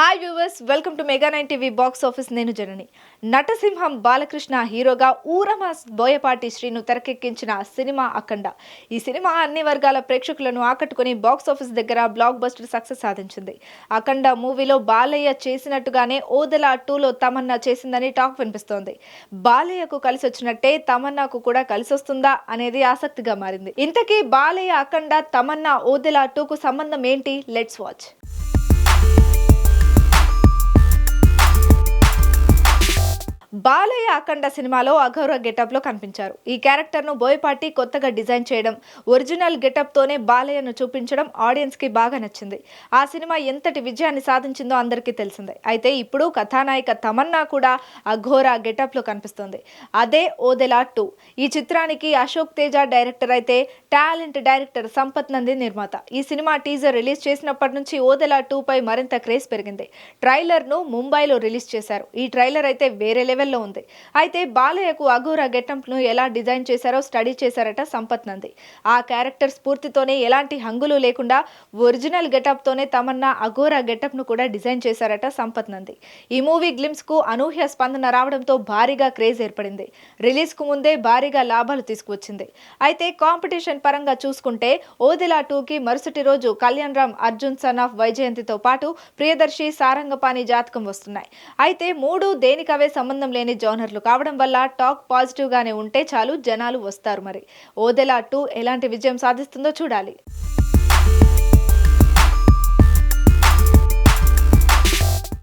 Hi viewers welcome to Mega Nine TV box office నేను జనని. నటసింహం బాలకృష్ణ హీరోగా ఊరమాస్ బోయపాటి శ్రీను తెరకెక్కించిన సినిమా అఖండ. ఈ సినిమా అన్ని వర్గాల ప్రేక్షకులను ఆకట్టుకుని బాక్స్ ఆఫీస్ దగ్గర బ్లాక్ బస్టర్ సక్సెస్ సాధించింది. అఖండ మూవీలో బాలయ్య చేసినట్టుగానే ఓదెల టూలో తమన్నా చేసిందని టాక్ వినిపిస్తోంది. బాలయ్యకు కలిసి వచ్చినట్టే తమన్నాకు కూడా కలిసి వస్తుందా అనేది ఆసక్తిగా మారింది. ఇంతకీ బాలయ్య అఖండ తమన్నా ఓదెల టూకు సంబంధం ఏంటి? లెట్స్ వాచ్ బాలయ్య అఖండ సినిమాలో అఘోర గెటప్లో కనిపించారు. ఈ క్యారెక్టర్ను బోయపాటి కొత్తగా డిజైన్ చేయడం ఒరిజినల్ గెటప్ తోనే బాలయ్యను చూపించడం ఆడియన్స్కి బాగా నచ్చింది. ఆ సినిమా ఎంతటి విజయాన్ని సాధించిందో అందరికీ తెలిసిందే. అయితే ఇప్పుడు కథానాయిక తమన్నా కూడా అఘోర గెటప్లో కనిపిస్తుంది. అదే ఓదెలా టూ. ఈ చిత్రానికి అశోక్ తేజ డైరెక్టర్ అయితే టాలెంట్ డైరెక్టర్ సంపత్ నంది నిర్మాత. ఈ సినిమా టీజర్ రిలీజ్ చేసినప్పటి నుంచి ఓదెలా టూ పై మరింత క్రేజ్ పెరిగింది. ట్రైలర్ను ముంబైలో రిలీజ్ చేశారు. ఈ ట్రైలర్ అయితే వేరే లెవెల్ లెవెల్లో ఉంది. అయితే బాలయ్యకు అఘోర గెటప్ను ఎలా డిజైన్ చేశారో స్టడీ చేశారట సంపత్ నంది. ఆ క్యారెక్టర్ స్ఫూర్తితోనే ఎలాంటి హంగులు లేకుండా ఒరిజినల్ గెటప్ తోనే తమన్నా అఘోర గెటప్ను కూడా డిజైన్ చేశారట సంపత్ నంది. ఈ మూవీ గ్లిమ్స్కు అనూహ్య స్పందన రావడంతో భారీగా క్రేజ్ ఏర్పడింది. రిలీజ్కు ముందే భారీగా లాభాలు తీసుకువచ్చింది. అయితే కాంపిటీషన్ పరంగా చూసుకుంటే ఓదిలా టూకి మరుసటి రోజు కళ్యాణ్ రామ్ అర్జున్ సన్ ఆఫ్ వైజయంతితో పాటు ప్రియదర్శి సారంగపాణి జాతకం వస్తున్నాయి. అయితే మూడు దేనికవే సంబంధం లేని జోనర్లు కావడం వల్ల టాక్ పాజిటివ్ గానే ఉంటే చాలు జనాలు వస్తారు మరి. ఓదెలా టూ ఎలాంటి విజయం సాధిస్తుందో చూడాలి.